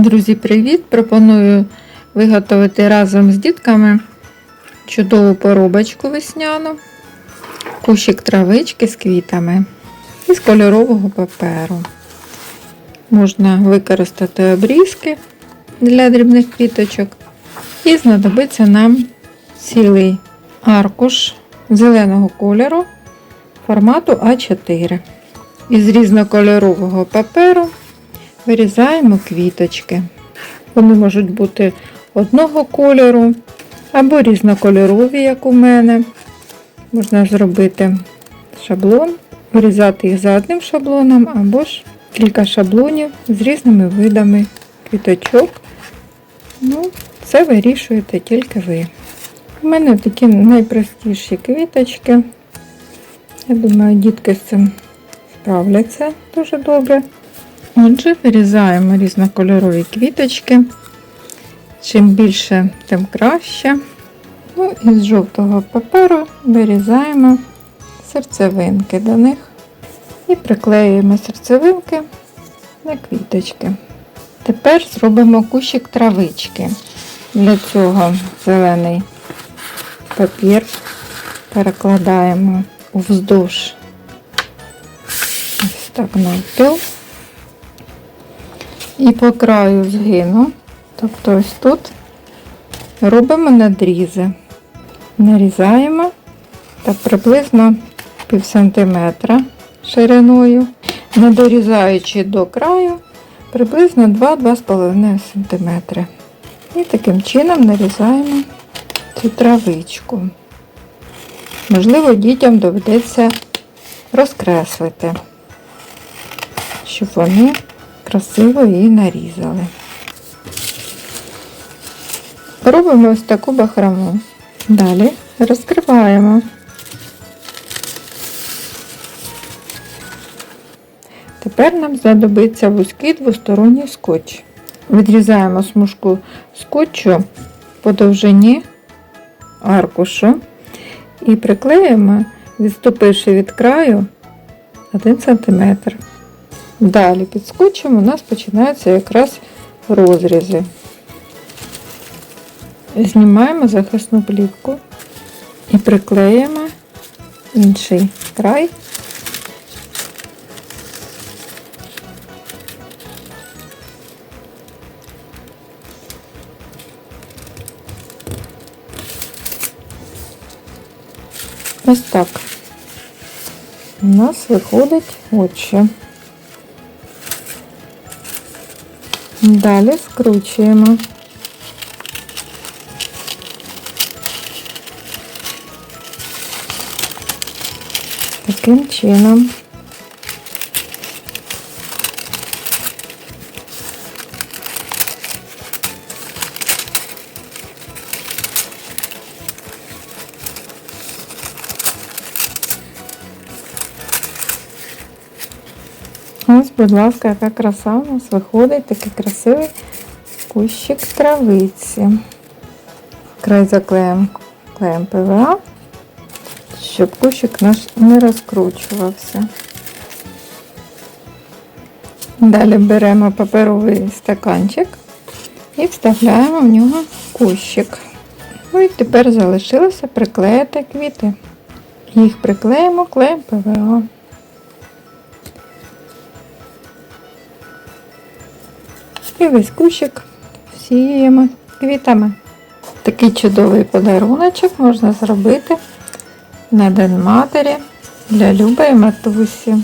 Друзі, привіт! Пропоную виготовити разом з дітками чудову поробочку весняну, кущик травички з квітами із кольорового паперу. Можна використати обрізки для дрібних квіточок. І знадобиться нам цілий аркуш зеленого кольору формату А4. Із різнокольорового паперу вирізаємо квіточки. Вони можуть бути одного кольору або різнокольорові, як у мене. Можна зробити шаблон, вирізати їх за одним шаблоном, або ж кілька шаблонів з різними видами квіточок. Ну, це вирішуєте тільки ви. У мене такі найпростіші квіточки. Я думаю, дітки з цим справляться дуже добре. Отже, вирізаємо різнокольорові квіточки. Чим більше, тим краще. Ну і з жовтого паперу вирізаємо серцевинки до них і приклеюємо серцевинки на квіточки. Тепер зробимо кущик травички. Для цього зелений папір перекладаємо вздовж ось так навпіл. І по краю згину, тобто ось тут, робимо надрізи. Нарізаємо так приблизно пів сантиметра шириною, не дорізаючи до краю приблизно 2-2,5 см. І таким чином нарізаємо цю травичку. Можливо, дітям доведеться розкреслити, щоб вони красиво її нарізали. Робимо ось таку бахрому. Далі розкриваємо. Тепер нам знадобиться вузький двосторонній скотч. Відрізаємо смужку скотчу по довжині аркушу і приклеїмо, відступивши від краю 1 см. Далі під скотчем у нас починаються якраз розрізи. Знімаємо захисну плівку і приклеїмо інший край. Ось так. У нас виходить очі. Далі скручуємо. Таким чином. Ось, будь ласка, яка краса у нас виходить, такий красивий кущик травиці. Край заклеїмо клеєм ПВА, щоб кущик наш не розкручувався. Далі беремо паперовий стаканчик і вставляємо в нього кущик. Ну і тепер залишилося приклеїти квіти. Їх приклеїмо клеєм ПВА. І весь кущик всіємо квітами. Такий чудовий подаруночок можна зробити на День матері для любої матусі.